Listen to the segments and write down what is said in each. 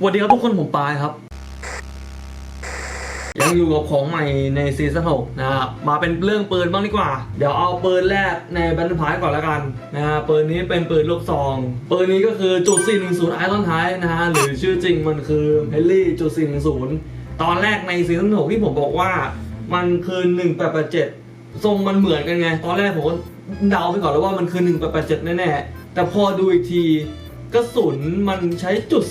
สวัสดีครับทุกคนผมปายครับ ยังอยู่กับของใหม่ในซีซั่น6นะครับมาเป็นเรื่องปืนบ้างดีกว่า เดี๋ยวเอาปืนแรกในบันทึกพายก่อนล้วกันนะฮะปืนนี้เป็นปืนลูกซองปืนนี้ก็คือจุด410ไอรอนไทนะฮะหรือชื่อจริงมันคือเฮลี่จุด410ตอนแรกในซีซั่น6ที่ผมบอกว่า มันคือ 1887 ทรงมันเหมือนกันไง ตอนแรกผมก็เดาไปก่อนแล้วว่ามันคือ 1887 แน่ๆแต่พอดูอีกที กระสุนมันใช้จุด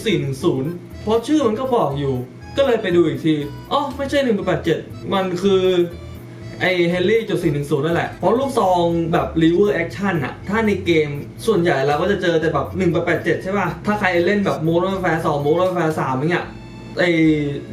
410เพราะชื่อมันก็บอกอยู่ ก็เลยไปดูอีกทีอ๋อไม่ใช่1887มันคือไอเฮนรี่จุด410นั่นแหละ เพราะลูกซองแบบ river action อะถ้าในเกมส่วนใหญ่เราก็จะเจอแต่แบบ1887ใช่ป่ะ ถ้าใครเล่นแบบ Modern Warfare 2 Modern Warfare 3อย่างเงี้ยไอ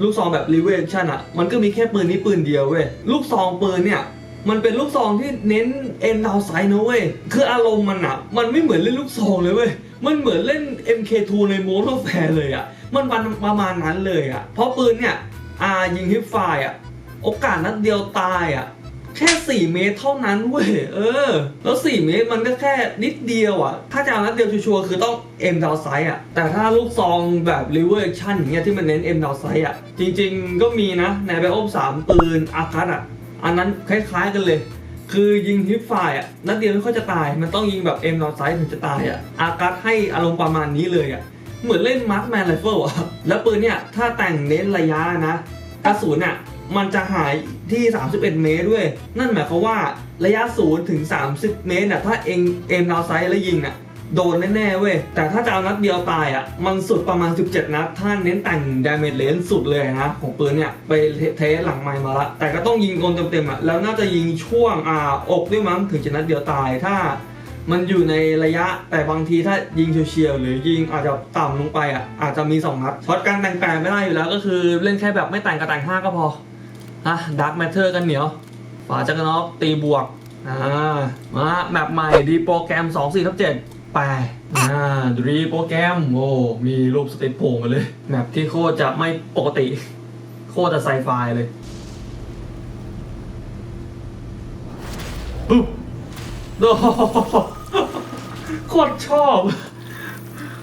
ลูกซองแบบ river action อะมันก็มีแค่ปืนนี้ปืนเดียวเว้ย ลูกซองปืนเนี่ยมันเป็นลูกซองที่เน้นเอ็นดาวไซน์นะเว้ย คืออารมณ์มันอะมันไม่เหมือนเล่นลูกซองเลยเว้ย มันเหมือนเล่น MK2 ในโมโนแฟร์เลยอะมันมันประมาณนั้นเลยอะเพราะปืนเนี่ยอายิงฮิปไฟร์อะโอกาสนัดเดียวตายอะแค่ 4 เมตรเท่านั้นเว้ย เออ แล้ว 4 เมตรมันก็แค่นิดเดียวอะถ้าจะเอานัดเดียวชัวร์คือต้อง M ดาวไซด์อะแต่ถ้าลูกซองแบบ River Action อย่างเงี้ยที่มันเน้น M ดาวไซด์อะจริง ๆ ก็มีนะในไบโอม3ปืนอาคัสอะ อันนั้นคล้ายๆกันเลย คือยิงฮิปไฟอะนัดเดียวไม่ค่อยจะตาย มันต้องยิงแบบเอ็มนอร์ไซด์ถึงจะตายอะอากัสให้อารมณ์ประมาณนี้เลยอะเหมือนเล่นมาร์คแมนไรเฟิลอะแล้วปืนเนี่ยถ้าแต่งเน้นระยะนะกระสุนอะมันจะหายที่ 31 เมตรด้วย นั่นหมายความว่าระยะ0ถึง 30 เมตรอะถ้าเองเอ็มนอร์ไซด์แล้วยิงอะ โดนแน่ๆเว้ย แต่ถ้าจะเอานัดเดียวตายอะ มันสุดประมาณ 17 นัด ถ้าเน้นแต่งดาเมจเลนสุดเลยนะ ของปืนเนี่ย ไปเทสหลังไมค์มาละ แต่ก็ต้องยิงโดนเต็มๆอะ แล้วน่าจะยิงช่วงอ่าอกด้วยมั้งถึงจะนัดเดียวตายถ้ามันอยู่ในระยะแต่บางทีถ้ายิงเฉียวๆหรือยิงอาจจะต่ำลงไปอะอาจจะมี2นัดช็อตการแต่งแปลงไม่ได้อยู่แล้วก็คือเล่นแค่แบบไม่แต่งกระแต่ง5ก็พออะดักแมทเทอร์กันเหนียวฝาจักรนอกตีบวกอ่ามาแมปใหม่ดีโปรแกรม2 4ทับ7 ไปอ่าดีโปรแกรมโอ้มีรูปสเตปโผล่มาเลยแมปที่โคตรจะไม่ปกติ โคตรจะไซไฟเลยปุ๊บโอ้โหโคตรชอบ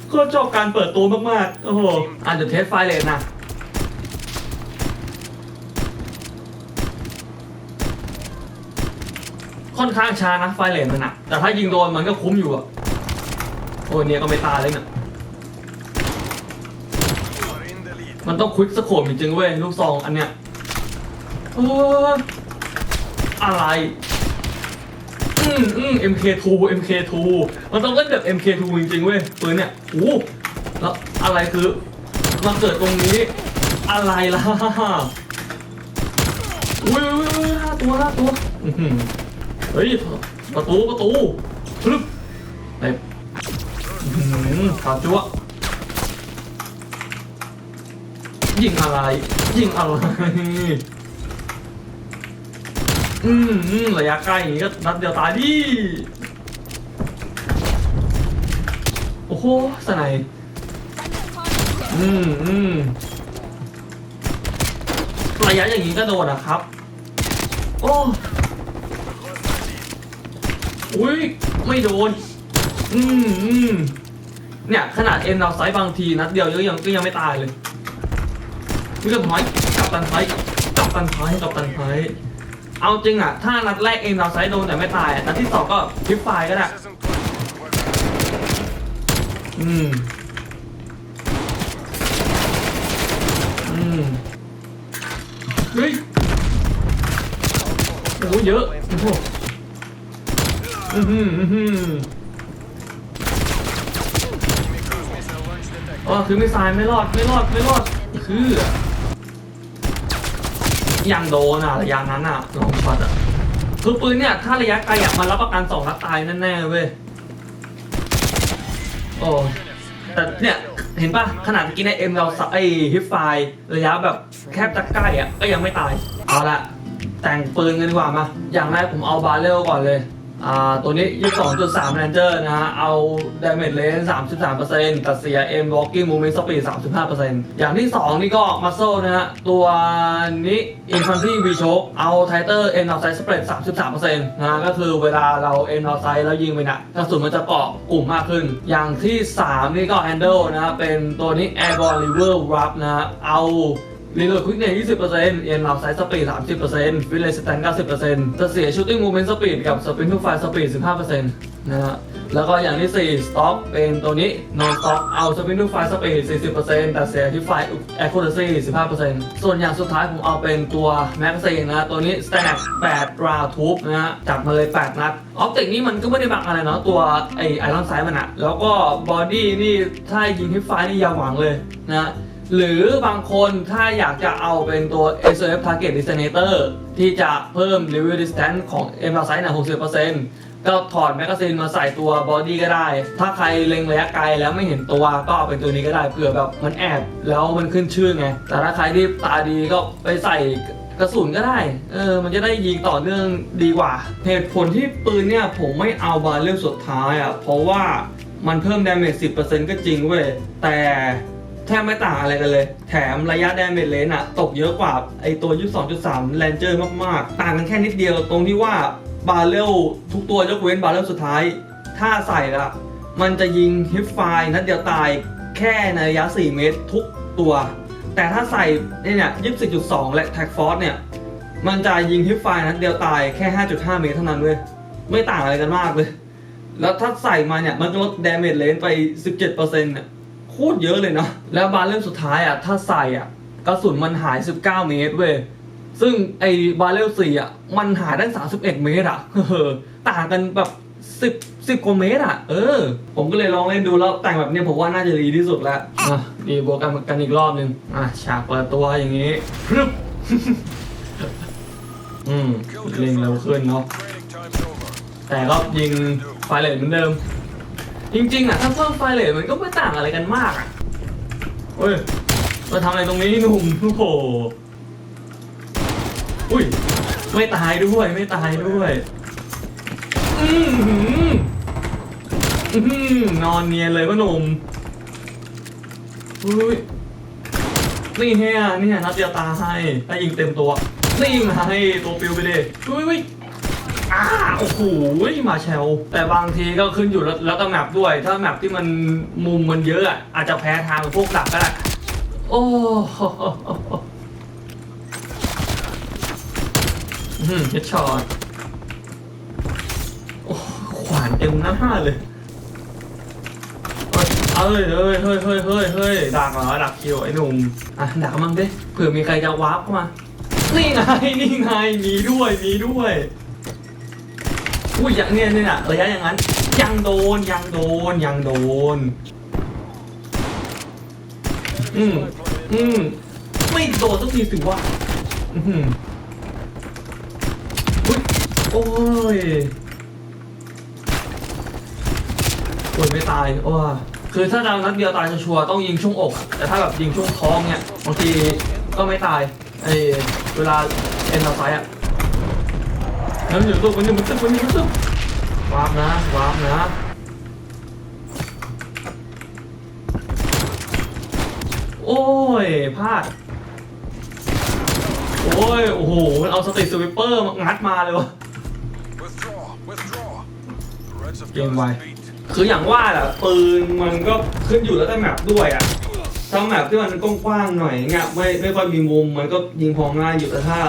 โคตรชอบการเปิดตัวมาก ๆ โอ้โหอะเดี๋ยวเทสไฟเลนนะค่อนข้างช้านะไฟเลนมันอะแต่ถ้ายิงโดนมันก็คุ้มอยู่อะ โอ้ยเนี่ยก็ไม่ตายเลยเนี่ยมันต้องควิกสโคปจริงๆเว้ยลูกซองอันเนี้ยเอออะไร อืมอืม MK2 MK2 มันต้องเล่นแบบ MK2 จริงๆเว้ยปืนเนี่ยโอ้แล้วอะไรคือมาเกิดตรงนี้ อะไรล่ะอุ้ยอุ้ยอุ้ยห้าตัวห้าตัวอื้อหือเฮ้ยประตูประตูปึ๊บไป หือขาจั๊วยิงอะไร ยิงอะไร อืมอืมระยะใกล้อย่างนี้ก็นัดเดียวตายดิ โอ้โหสไนป์อืมอืมระยะอย่างนี้ก็โดนอะครับ โอ้ อุ้ย ไม่โดน อืมอืมเนี่ย ขนาดเอ็นเราไซส์บางทีนัดเดียวยังก็ยังไม่ตายเลยนี่ก็ถอยกับตันไฟกลับตันไฟกลับตันไฟเอาจริงอะ ถ้านัดแรกเอ็นเราไซส์โดนแต่ไม่ตายอะนัดที่สองก็พลิปไฟก็ได้อืมอืมเฮ้ยโอ้โหเยอะโอ้โหอือหืออื้อหื อคือไม่สายไม่รอดไม่รอดไม่รอดคือยังโดนอะระยะนั้นอะลองช็อตอะคือปืนเนี่ยถ้าระยะไกลอะมันรับประกันสองนัดตายแน่ๆเว้ยโอ้แต่เนี่ยเห็นป่ะขนาดเมื่อกี้ในเอ็มเราไอฮิปไฟระยะแบบแคบจะใกล้อะก็ยังไม่ตายเอาละแต่งปืนกันดีกว่ามาอย่างแรกผมเอาบาเรลก่อนเลย อ่าตัวนี้ 22.3 Ranger นะฮะ เอา Damage Range 33%แต่เสีย M Walking Movement Speed 35%อย่างที่ 2 นี่ก็ Muscle นะฮะ ตัวนี้ Infantry V Choke เอา Tighter End of Sight Spread 33%นะฮะ ก็คือเวลาเรา End of Sight แล้วยิงไปน่ะกระสุนมันจะเกาะกลุ่มมากขึ้น อย่างที่ 3 นี่ก็ Handle นะฮะ เป็นตัวนี้ Airborne River Wrap นะฮะ เอา รีโหลดควิกเนี่ย20%เอ็นรับไซส์สปีด30%ฟิเลสแตน90%จะเสียชูตติ้งมูเมนต์สปีดกับสปรินทูไฟสปีด15%นะฮะแล้วก็อย่างที่4สต็อกเป็นตัวนี้ non stop เอาสปรินทูไฟสปีด40%แต่เสียที่ไฟ accuracy 15%ส่วนอย่างสุดท้ายผมเอาเป็นตัวแมกกาซีนนะตัวนี้ stack 8 round tube นะฮะจัดมาเลย 8 นัดออปติกนี่มันก็ไม่ได้บักอะไรเนาะตัวไอไอรอนไซส์มันอะแล้วก็บอดี้นี่ถ้ายิงที่ไฟนี่ยาวหวังเลยนะ หรือบางคนถ้าอยากจะเอาเป็นตัว SOF Target Designator ที่จะเพิ่ม Review Distance ของ M ไซส์นะ60%ก็ถอดแมกกาซีนมาใส่ตัวบอดี้ก็ได้ ถ้าใครเล็งระยะไกลแล้วไม่เห็นตัวก็เอาเป็นตัวนี้ก็ได้เผื่อแบบมันแอบแล้วมันขึ้นชื่อไง แต่ถ้าใครที่ตาดีก็ไปใส่กระสุนก็ได้ เออ มันจะได้ยิงต่อเนื่องดีกว่า เหตุผลที่ปืนเนี่ยผมไม่เอาบาเรลสุดท้ายอะ เพราะว่ามันเพิ่มดาเมจ10%ก็จริงเว้ย แต่ แทบไม่ต่างอะไรกันเลย แถมระยะ damage range อะตกเยอะกว่าไอตัว 22.3 Ranger มากๆ ต่างกันแค่นิดเดียวตรงที่ว่าบาเรลทุกตัวยกเว้นบาเรลสุดท้าย ถ้าใส่ละมันจะยิงฮิปไฟนัดเดียวตายแค่ในระยะ 4 เมตรทุกตัว แต่ถ้าใส่เนี่ย24.2 และ Tag Force เนี่ย มันจะยิงฮิปไฟนัดเดียวตายแค่ 5.5 เมตรเท่านั้นเว้ยไม่ต่างอะไรกันมากเลย แล้วถ้าใส่มาเนี่ย มันก็ลด damage range ไป 17%เนี่ย คตรเยอะเลยนะ แล้วบาร์เล่มสุดท้ายอะถ้าใส่อะกระสุนมันหาย 19 เมตรเว้ยซึ่งไอ้บาเรลสี่อะมันหายได้ 31 เมตรอะเออต่างกันแบบ10 10กว่าเมตรอะ เออ ผมก็เลยลองเล่นดูแล้วแต่งแบบเนี้ยผมว่าน่าจะดีที่สุดแล้วอะดีบวกกันกันอีกรอบนึง อะ ฉากเปิดตัวอย่างงี้พรึบอืมเล็งเร็วขึ้นเนาะแต่ก็ยิงไฟเลทเหมือนเดิม จริงๆอะถ้าเพิ่มไฟเลทมันก็ไม่ต่างอะไรกันมากอะเฮ้ยมาทำอะไรตรงนี้หนุ่มโอ้โหอุ้ยไม่ตายด้วยไม่ตายด้วยอือหืออื้อหือนอนเนียนเลยพ่อหนุ่มอุ้ยนี่แฮะนี่ฮะนัดเดียวตาให้ถ้ยิงเต็มตัวนี่ไงตัวปิวไปดิอุ้ยอุ้ยอ่า โอ้โหมาแชล แต่บางทีก็ขึ้นอยู่แล้วแล้วแต่แมปด้วย ถ้าแมปที่มันมุมมันเยอะอะอาจจะแพ้ทางพวกดักก็ได้โอ้โหอืมเฮดช็อตโอ้ขวานเต็มหน้าเลยเอ้ยเอ้ยเฮ้ยเฮ้ยเฮ้ยเฮ้ยดักเหรอดักคิวไอ้หนุ่มอะดักมั่งดิเผื่อมีใครจะวาร์ปเข้ามา นี่ไง นี่ไง มีด้วย มีด้วย อุ้ยอย่างเนี่ยเนี่ยนะระยะอย่างนั้น ยังโดนยังโดนยังโดน อืมอืมไม่โดนสักทีสิวะอื้อหืออุ๊ยโอ้ยโอ้ยไม่ตายโอ้ยคือถ้าดาวนัดเดียวตายชัวร์ต้องยิงช่วงอก แต่ถ้าแบบยิงช่วงท้องเนี่ยบางทีก็ไม่ตายไอเวลาเอ็นเราไซอะ แล้วอยู่ตัวมันอยู่มันตึ๊บมันอยู่มันตึ๊บวาร์ปนะวาร์ปนะโอ้ยพลาดโอ้ยโอ้โหมันเอาสติสวิปเปอร์มางัดมาเลยวะ Withdraw, withdraw. The Reds have Game got wide. us beat. คืออย่างว่าแหละปืนมันก็ขึ้นอยู่แล้วแต่แมปด้วยอะถ้าแมปที่มันกว้างๆหน่อยเงี้ยไม่ไม่ค่อยมีมุมมันก็ยิงพอง่ายอยู่แต่ถ้า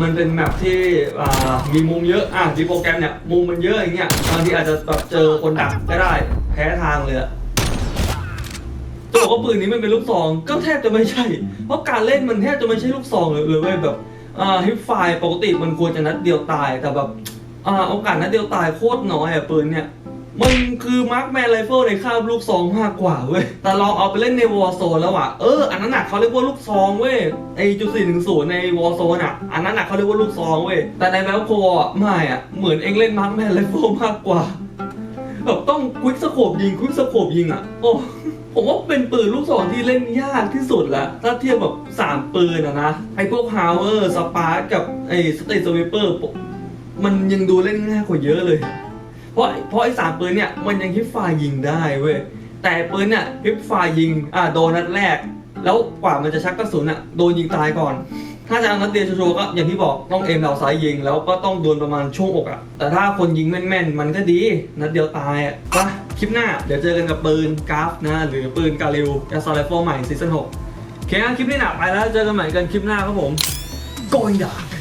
มันเป็นแมปที่อ่ามีมุมเยอะอะดีโปรแกรมเนี่ยมุมมันเยอะอย่างเงี้ยบางทีอาจจะแบบเจอคนดักก็ได้ แพ้ทางเลยอะจะบอกว่าปืนนี้มันเป็นลูกซองก็แทบจะไม่ใช่ เพราะการเล่นมันแทบจะไม่ใช่ลูกซองเลยเลยเว้ยแบบอ่าฮิปไฟปกติมันควรจะนัดเดียวตายแต่แบบอ่าโอกาสนัดเดียวตายโคตรน้อยอะปืนเนี่ย มันคือมาร์คแมนไรเฟิลในคาบลูกซองมากกว่าเว้ย แต่ลองเอาไปเล่นในวอร์โซนแล้วอะเออ อันนั้นน่ะเขาเรียกว่าลูกซองเว้ย ไอจุดสี่หนึ่งศูนย์ในวอร์โซนอะอันนั้นน่ะเขาเรียกว่าลูกซองเว้ย แต่ในแบลโคอะไม่อะเหมือนเองเล่นมาร์คแมนไรเฟิลมากกว่า แบบต้องควิกสโคบยิงควิกสโคบยิงอะโอ้ผมว่าเป็นปืนลูกซองที่เล่นยากที่สุดละถ้าเทียบแบบสามปืนอะนะ ไอพวกฮาวเวอร์สปาร์กับไอสเตทสวิปเปอร์มันยังดูเล่นง่ายกว่าเยอะเลย เพราะเพราะไอ้สามปืนเนี่ยมันยังฮิปไฟร์ยิงได้เว้ยแต่ปืนเนี่ยฮิปไฟร์ยิงอ่าโดนนัดแรก แล้วกว่ามันจะชักกระสุนอะโดนยิงตายก่อน ถ้าจะเอานัดเดียวชัวร์ก็อย่างที่บอกต้องเอ็มเราซ้ายยิง แล้วก็ต้องโดนประมาณช่วงอกอะแต่ถ้าคนยิงแม่นๆ มันก็ดีนัดเดียวตายอะไปคลิปหน้าเดี๋ยวเจอกันกับปืนกราฟนะหรือปืนกาลิวแอสซอลไรเฟิลใหม่ซีซั่น6โอเคคลิปนี้หนักไปแล้วเจอกันใหม่กันคลิปหน้าครับผม going down